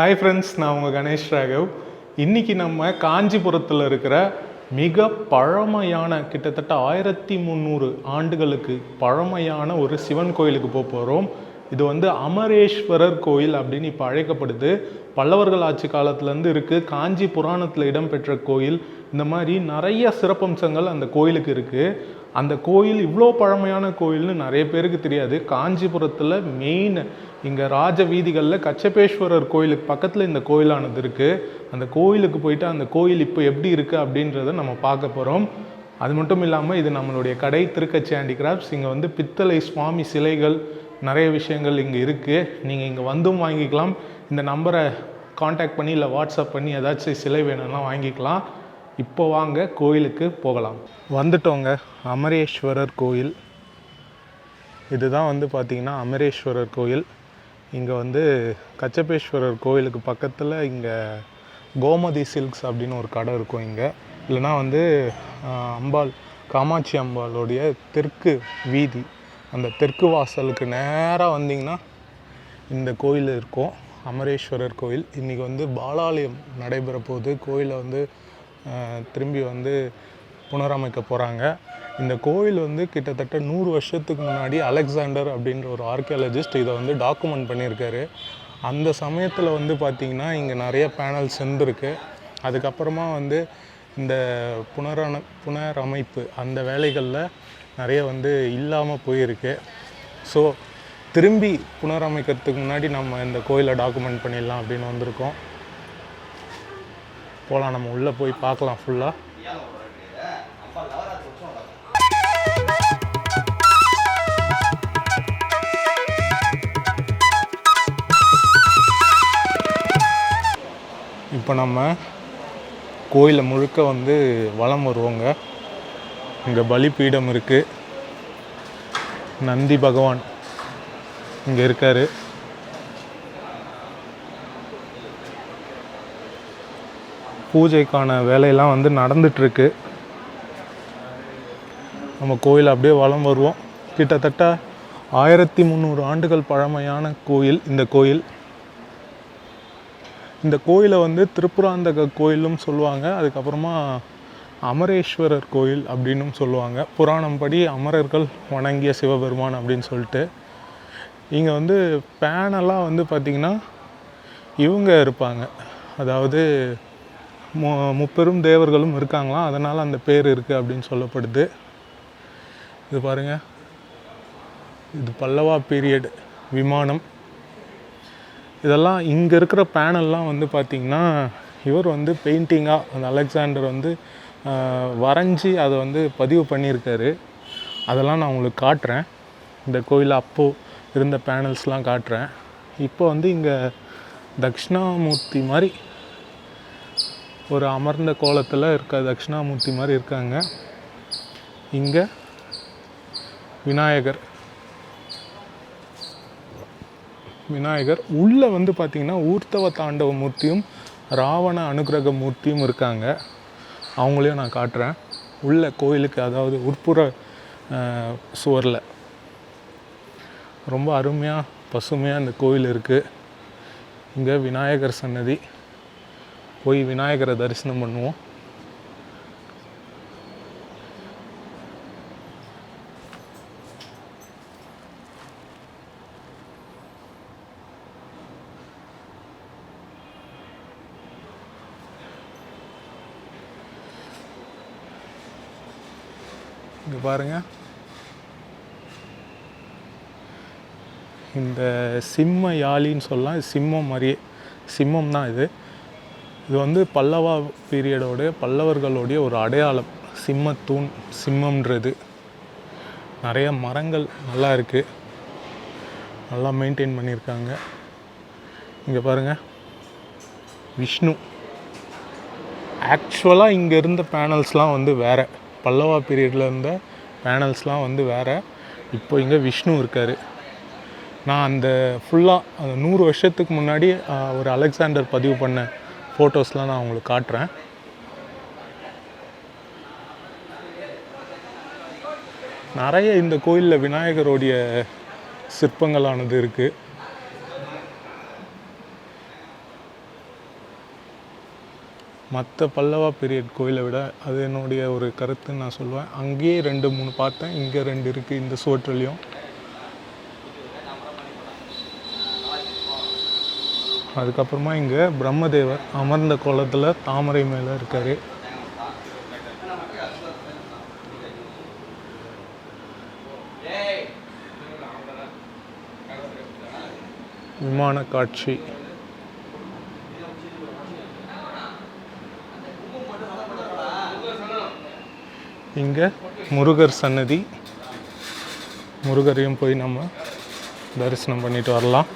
Hi friends நான் உங்கள் கணேஷ் ராகவ். இன்றைக்கி நம்ம காஞ்சிபுரத்தில் இருக்கிற மிக பழமையான கிட்டத்தட்ட ஆயிரத்தி முந்நூறு ஆண்டுகளுக்கு பழமையான ஒரு சிவன் கோயிலுக்கு போக போகிறோம் இது வந்து அமரேஸ்வரர் கோயில் அப்படின்னு இப்போ அழைக்கப்படுது. பல்லவர்கள் ஆட்சி காலத்துலேருந்து இருக்குது காஞ்சி புராணத்தில் இடம்பெற்ற கோயில். இந்த மாதிரி நிறைய சிறப்பம்சங்கள் அந்த கோயிலுக்கு இருக்குது அந்த கோயில் இவ்வளோ பழமையான கோயில்னு நிறைய பேருக்கு தெரியாது. காஞ்சிபுரத்தில் மெயின் இங்கே ராஜ வீதிகளில் கச்சபேஸ்வரர் கோயிலுக்கு பக்கத்தில் இந்த கோயிலானது இருக்குது அந்த கோயிலுக்கு போயிட்டு அந்த கோயில் இப்போ எப்படி இருக்குது அப்படின்றத நம்ம பார்க்க போகிறோம் அது மட்டும் இல்லாமல் இது நம்மளுடைய கடை திருக்கச்சி ஹேண்டிகிராஃப்ட்ஸ் இங்கே வந்து பித்தளை சுவாமி சிலைகள் நிறைய விஷயங்கள் இங்கே இருக்குது நீங்கள் இங்கே வந்தும் வாங்கிக்கலாம். இந்த நம்பரை காண்டாக்ட் பண்ணி இல்லை வாட்ஸ்அப் பண்ணி ஏதாச்சும் சிலை வேணும்னா வாங்கிக்கலாம். இப்போ வாங்க கோயிலுக்கு போகலாம். வந்துட்டோங்க. அமரேஸ்வரர் கோயில். இதுதான் வந்து பார்த்திங்கன்னா அமரேஸ்வரர் கோயில். இங்கே வந்து கச்சபேஸ்வரர் கோயிலுக்கு பக்கத்தில் இங்கே கோமதி சில்க்ஸ் அப்படின்னு ஒரு கடை இருக்கும் இங்கே. இல்லைனா வந்து அம்பாள் காமாட்சி அம்பாளுடைய தெற்கு வீதி. அந்த தெற்கு வாசலுக்கு நேராக வந்தீங்கன்னா இந்த கோயில் இருக்கும். அமரேஸ்வரர் கோயில். இன்றைக்கி வந்து பாலாலயம் நடைபெற போகுது கோயிலை வந்து திரும்பி வந்து புனரமைக்க போகிறாங்க இந்த கோயில் வந்து கிட்டத்தட்ட நூறு வருஷத்துக்கு முன்னாடி அலெக்சாண்டர் அப்படின்ற ஒரு ஆர்கியாலஜிஸ்ட் இதை வந்து டாக்குமெண்ட் பண்ணியிருக்காரு. அந்த சமயத்தில் வந்து பார்த்திங்கன்னா இங்கே நிறைய பேனல்ஸ் இருந்திருக்கு. அதுக்கப்புறமா வந்து இந்த புனரண புனரமைப்பு அந்த வேலைகளில் நிறைய வந்து இல்லாமல் போயிருக்கு. ஸோ திரும்பி புனரமைக்கிறதுக்கு முன்னாடி நம்ம இந்த கோயிலை டாக்குமெண்ட் பண்ணிடலாம் அப்படின்னு வந்திருக்கோம். போகலாம் நம்ம உள்ளே போய் பார்க்கலாம் ஃபுல்லாக இப்போ நம்ம கோயிலை முழுக்க வந்து வலம் வருவோங்க. இங்கே பலிபீடம் இருக்குது நந்தி பகவான் இங்கே இருக்கார். பூஜைக்கான வேலையெல்லாம் வந்து நடந்துட்டுருக்கு. நம்ம கோயில் அப்படியே வலம் வருவோம். கிட்டத்தட்ட ஆயிரத்தி முந்நூறு ஆண்டுகள் பழமையான கோயில் இந்த கோயில். இந்த கோயிலை வந்து திருப்புராந்தக கோயிலும் சொல்லுவாங்க. அதுக்கப்புறமா அமரேஸ்வரர் கோயில் அப்படின்னும் சொல்லுவாங்க. புராணம் படி அமரர்கள் வணங்கிய சிவபெருமான் அப்படின்னு சொல்லிட்டு. இங்கே வந்து பேனலாக வந்து பார்த்திங்கன்னா இவங்க இருப்பாங்க. அதாவது மு முப்பெரும் தேவர்களும் இருக்காங்களாம். அதனால் அந்த பேர் இருக்குது அப்படின்னு சொல்லப்படுது. இது பாருங்கள் இது பல்லவா பீரியட் விமானம். இதெல்லாம் இங்கே இருக்கிற பேனல்லாம் வந்து பார்த்திங்கன்னா இவர் வந்து பெயிண்டிங்காக அந்த அலெக்சாண்டர் வந்து வரைஞ்சி அதை வந்து பதிவு பண்ணியிருக்காரு. அதெல்லாம் நான் உங்களுக்கு காட்டுறேன். இந்த கோயில் அப்போது இருந்த பேனல்ஸ்லாம் காட்டுறேன். இப்போ வந்து இங்கே தக்ஷணாமூர்த்தி மாதிரி ஒரு அமர்ந்த கோலத்தில் இருக்க தட்சிணாமூர்த்தி மாதிரி இருக்காங்க. இங்கே விநாயகர். விநாயகர். உள்ளே வந்து பார்த்திங்கன்னா ஊர்த்தவ தாண்டவ மூர்த்தியும் ராவண அனுகிரக மூர்த்தியும் இருக்காங்க. அவங்களையும் நான் காட்டுறேன். உள்ள கோயிலுக்கு அதாவது உட்புற சுவரில். ரொம்ப அருமையாக பசுமையாக இந்த கோயில் இருக்குது இங்கே விநாயகர் சன்னதி. போய் விநாயகரை தரிசனம் பண்ணுவோம். இங்கே பாருங்கள் இந்த சிம்ம யாழின்னு சொல்லலாம் சிம்மம் மாதிரியே. சிம்மம் தான் இது. இது வந்து பல்லவா பீரியடோட பல்லவர்களுடைய ஒரு அடையாளம். சிம்மத்தூண் சிம்மம்ன்றது. நிறைய மரங்கள் நல்லா இருக்குது நல்லா மெயின்டைன் பண்ணியிருக்காங்க. இங்கே பாருங்கள் விஷ்ணு. ஆக்சுவலாக இங்கே இருந்த பேனல்ஸ்லாம் வந்து வேறு. பல்லவா பீரியடில் இருந்த பேனல்ஸ்லாம் வந்து வேறு. இப்போ இங்கே விஷ்ணு இருக்கார். நான் அந்த ஃபுல்லாக அந்த நூறு வருஷத்துக்கு முன்னாடி ஒரு அலெக்சாண்டர் பதிவு பண்ண ஃபோட்டோஸ்லாம் நான் உங்களுக்கு காட்டுறேன். நிறைய இந்த கோயிலில் விநாயகருடைய சிற்பங்களானது இருக்குது மற்ற பல்லவா பீரியட் கோயிலை விட அது என்னுடைய ஒரு கருத்துன்னு நான் சொல்லுவேன் அங்கேயே ரெண்டு மூணு பார்த்தேன். இங்கே ரெண்டு இருக்குது இந்த சுவற்றுலையும். அதுக்கப்புறமா இங்கே பிரம்மதேவர் அமர்ந்த கோலத்தில் தாமரை மேலே இருக்கார். விமான காட்சி. இங்கே முருகர் சன்னதி. முருகரையும் போய் நம்ம தரிசனம் பண்ணிட்டு வரலாம்.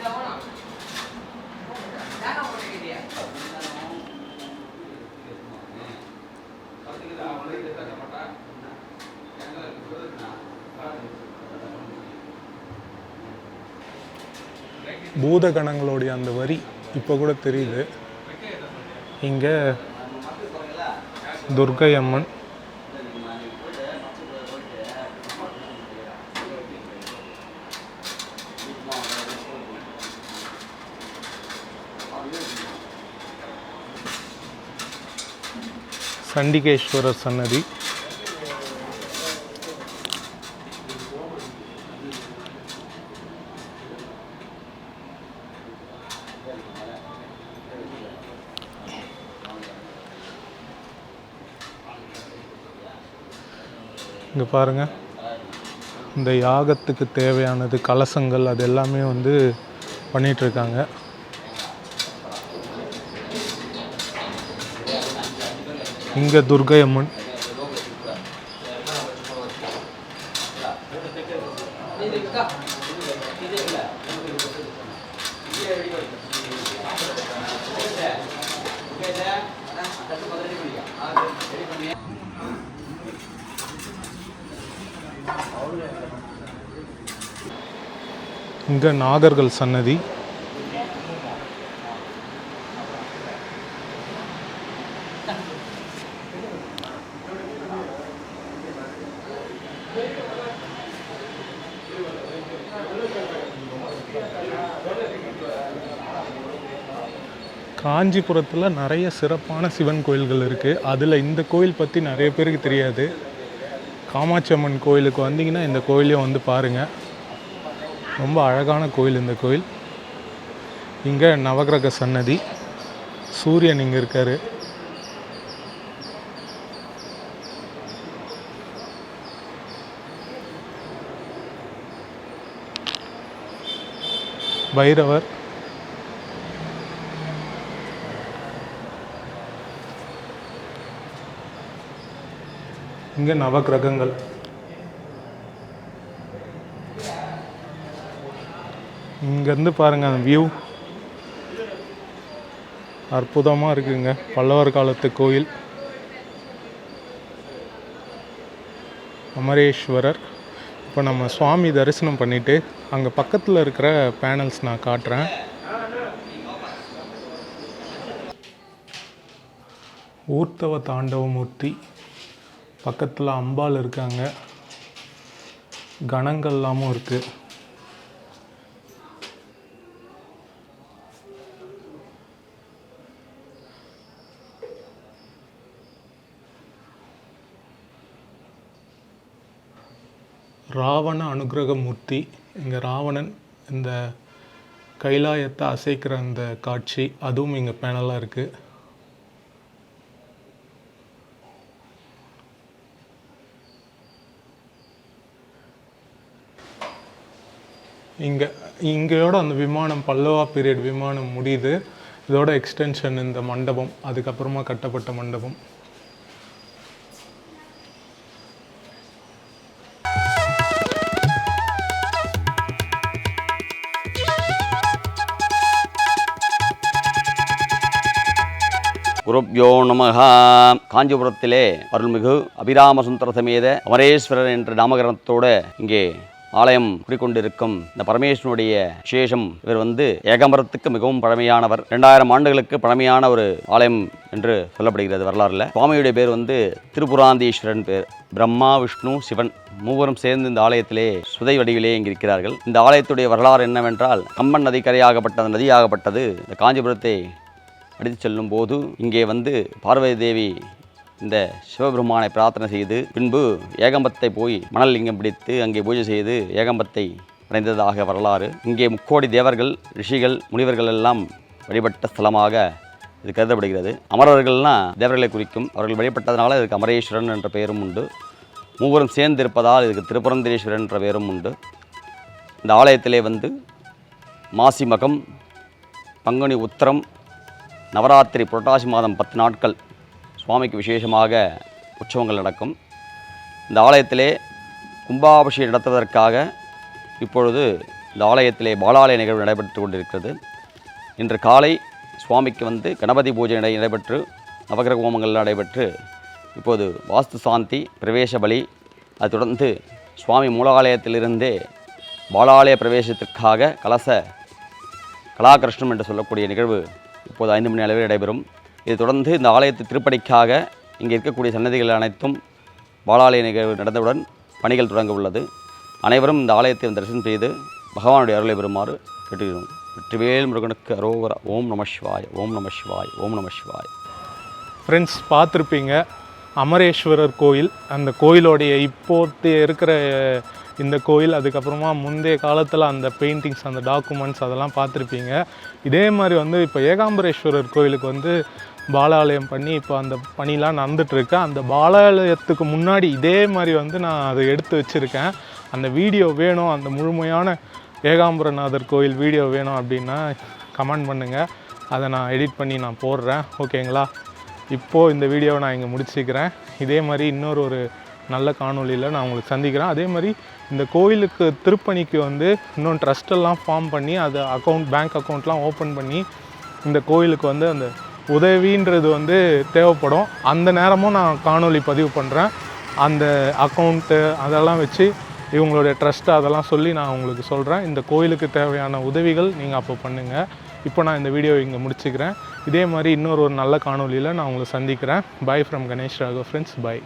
பூதகணங்களுடைய அந்த வரி இப்போ கூட தெரியுது. இங்கே துர்க்கை அம்மன் சண்டிகேஸ்வரர் சன்னதி. இங்கே பாருங்கள் இந்த யாகத்துக்கு தேவையானது கலசங்கள் அது எல்லாமே வந்து பண்ணிகிட்ருக்காங்க இங்கே துர்கை அம்மன். இங்கே நாகர்கள் சன்னதி. காஞ்சிபுரத்தில் நிறைய சிறப்பான சிவன் கோயில்கள் இருக்குது அதில் இந்த கோயில் பற்றி நிறைய பேருக்கு தெரியாது. காமாட்சி அம்மன் கோயிலுக்கு வந்தீங்கன்னா இந்த கோயிலையும் வந்து பாருங்கள் ரொம்ப அழகான கோயில் இந்த கோயில். இங்கே நவகிரக சன்னதி. சூரியன் இங்கே இருக்கார். பைரவர். இங்கே நவகிரகங்கள் இங்கேருந்து பாருங்கள் அந்த வியூ அற்புதமாக இருக்குங்க பல்லவர் காலத்து கோயில். அமரேஸ்வரர். இப்போ நம்ம சுவாமி தரிசனம் பண்ணிவிட்டு அங்கே பக்கத்தில் இருக்கிற பேனல்ஸ் நான் காட்டுறேன். ஊர்த்தவ தாண்டவமூர்த்தி. பக்கத்தில் அம்பாள் இருக்காங்க. கணங்கள்லாமும் இருக்குது ராவண அனுகிரகமூர்த்தி இங்கே ராவணன் இந்த கைலாயத்தை அசைக்கிற அந்த காட்சி அதுவும் இங்கே பேனலாக இருக்குது இங்கே இங்கேயோட அந்த விமானம் பல்லவா பீரியட் விமானம் முடியுது. இதோட எக்ஸ்டென்ஷன் இந்த மண்டபம் அதுக்கப்புறமா கட்டப்பட்ட மண்டபம். குருப்யோ நமகா காஞ்சிபுரத்திலே அருள்மிகு அபிராம சுந்தர சமேத அமரேஸ்வரர் என்ற நாமகரணத்தோட இங்கே ஆலயம் கூறிக்கொண்டிருக்கும் இந்த பரமேஸ்வனுடைய விசேஷம். இவர் வந்து ஏகாம்பரத்துக்கு மிகவும் பழமையானவர். ரெண்டாயிரம் ஆண்டுகளுக்கு பழமையான ஒரு ஆலயம் என்று சொல்லப்படுகிறது வரலாறுல. சுவாமியுடைய பேர் வந்து திருபுராந்தீஸ்வரன் பேர். பிரம்மா விஷ்ணு சிவன் மூவரும் சேர்ந்து இந்த ஆலயத்திலே சுதை வடிவிலே இங்கிருக்கிறார்கள் இந்த ஆலயத்துடைய வரலாறு என்னவென்றால் கம்மன் நதிக்கரையாகப்பட்ட அந்த நதியாகப்பட்டது இந்த காஞ்சிபுரத்தை அடித்து செல்லும் போது இங்கே வந்து பார்வதி தேவி இந்த சிவபெருமானை பிரார்த்தனை செய்து பின்பு ஏகம்பத்தை போய் மணல் லிங்கம் பிடித்து அங்கே பூஜை செய்து ஏகம்பத்தை அடைந்ததாக வரலாறு. இங்கே முக்கோடி தேவர்கள் ரிஷிகள் முனிவர்கள் எல்லாம் வழிபட்ட ஸ்தலமாக இது கருதப்படுகிறது. அமரர்கள்னால் தேவர்களை குறிக்கும். அவர்கள் வழிபட்டதனால இதுக்கு அமரேஸ்வரன் என்ற பெயரும் உண்டு. மூவரும் சேர்ந்து இருப்பதால் இதுக்கு திருப்புரந்தரேஸ்வரன் என்ற பெயரும் உண்டு. இந்த ஆலயத்திலே வந்து மாசி மகம் பங்குனி உத்திரம் நவராத்திரி புரட்டாசி மாதம் பத்து நாட்கள் சுவாமிக்கு விசேஷமாக உற்சவங்கள் நடக்கும். இந்த ஆலயத்திலே கும்பாபிஷேகம் நடத்துவதற்காக இப்பொழுது இந்த ஆலயத்திலே பாலாலய நிகழ்வு நடைபெற்று கொண்டிருக்கிறது. இன்று காலை சுவாமிக்கு வந்து கணபதி பூஜை நடை நடைபெற்று நவகிரக ஹோமங்கள் நடைபெற்று இப்போது வாஸ்து சாந்தி பிரவேச பலி அதை தொடர்ந்து சுவாமி மூலாலயத்திலிருந்தே பாலாலய பிரவேசத்திற்காக கலச கலாகிருஷ்ணம் என்று சொல்லக்கூடிய நிகழ்வு இப்போது ஐந்து மணி அளவில் நடைபெறும். இதை தொடர்ந்து இந்த ஆலயத்து திருப்பணிக்காக இங்கே இருக்கக்கூடிய சன்னதிகள் அனைத்தும் பாலாலய நிகழ்வு நடந்தவுடன் பணிகள் தொடங்க உள்ளது. அனைவரும் இந்த ஆலயத்தை தரிசனம் செய்து பகவானுடைய அருளை பெறுமாறு கேட்டுக்கிறோம். வெற்றிவேல் முருகனுக்கு அரோகரா ஓம் நம சிவாய் ஓம் நம சிவாய் ஓம் நம சிவாய். ஃப்ரெண்ட்ஸ் பார்த்துருப்பீங்க அமரேஸ்வரர் கோயில். அந்த கோயிலோடைய இப்போத்து இருக்கிற இந்த கோயில் அதுக்கப்புறமா முந்தைய காலத்தில் அந்த பெயிண்டிங்ஸ் அந்த டாக்குமெண்ட்ஸ் அதெல்லாம் பார்த்துருப்பீங்க. இதே மாதிரி வந்து இப்போ ஏகாம்பரேஸ்வரர் கோயிலுக்கு வந்து பாலாலயம் பண்ணி இப்போ அந்த பணிலாம் நடந்துட்டுருக்கு. அந்த பாலாலயத்துக்கு முன்னாடி இதே மாதிரி வந்து நான் அதை எடுத்து வச்சுருக்கேன். அந்த வீடியோ வேணும் அந்த முழுமையான ஏகாம்பரநாதர் கோயில் வீடியோ வேணும் அப்படின்னா கமெண்ட் பண்ணுங்கள் அதை நான் எடிட் பண்ணி நான் போடுறேன். ஓகேங்களா? இப்போது இந்த வீடியோவை நான் இங்கே முடிச்சுக்கிறேன். இதே மாதிரி இன்னொரு ஒரு நல்ல காணொலியில் நான் உங்களுக்கு சந்திக்கிறேன். அதே மாதிரி இந்த கோயிலுக்கு திருப்பணிக்கு வந்து இன்னும் ட்ரஸ்டெல்லாம் ஃபார்ம் பண்ணி அதை அக்கௌண்ட் பேங்க் அக்கௌண்ட்லாம் ஓப்பன் பண்ணி இந்த கோயிலுக்கு வந்து அந்த உதவின்றது வந்து தேவைப்படும். அந்த நேரமும் நான் காணொளி பதிவு பண்ணுறேன் அந்த அக்கௌண்ட்டு அதெல்லாம் வச்சு இவங்களுடைய ட்ரஸ்ட்டு அதெல்லாம் சொல்லி நான் உங்களுக்கு சொல்கிறேன் இந்த கோயிலுக்கு தேவையான உதவிகள் நீங்கள் அப்போ பண்ணுங்கள் இப்போ நான் இந்த வீடியோ இங்கே முடிச்சுக்கிறேன். இதே மாதிரி இன்னொரு ஒரு நல்ல காணொளியில் நான் உங்களை சந்திக்கிறேன். Bye from Ganesh Raghav friends bye